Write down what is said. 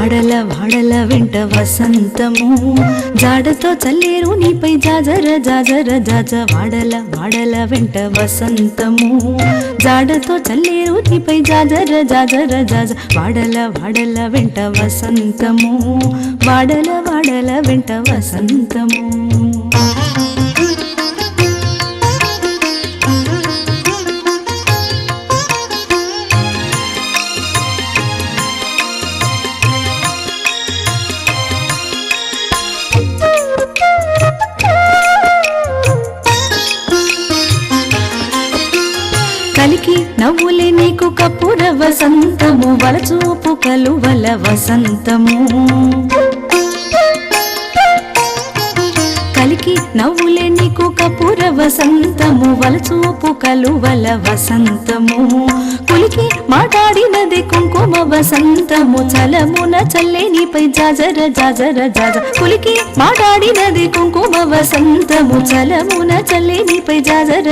వాడల వాడల వెంట వసంతము. జాడతో చల్లేరు నీపై జాజర జాజర జాజ వాడల వాడల వెంట వసంతము. జాడతో చల్లేరు నీపై జాజర జాజర జాజ వాడల వాడల వెంట వసంతము. వాడల వాడల వెంట వసంతము. పలికి నవ్వులే నీకు కప్పుర వసంతము వలచూపు కలువల వసంతము. కలికి నవ్వులే నీకు కపుర వసంతము వలచూపు కలువల వసంతము. కులికి మాట్లాడినది కుంకుమ వసంతము చలమున చల్లే నీపై జాజర జాజర జాజ. కులికి మాట్లాడినది కుంకుమ వసంతము చలమున చల్లే నీపై జాజర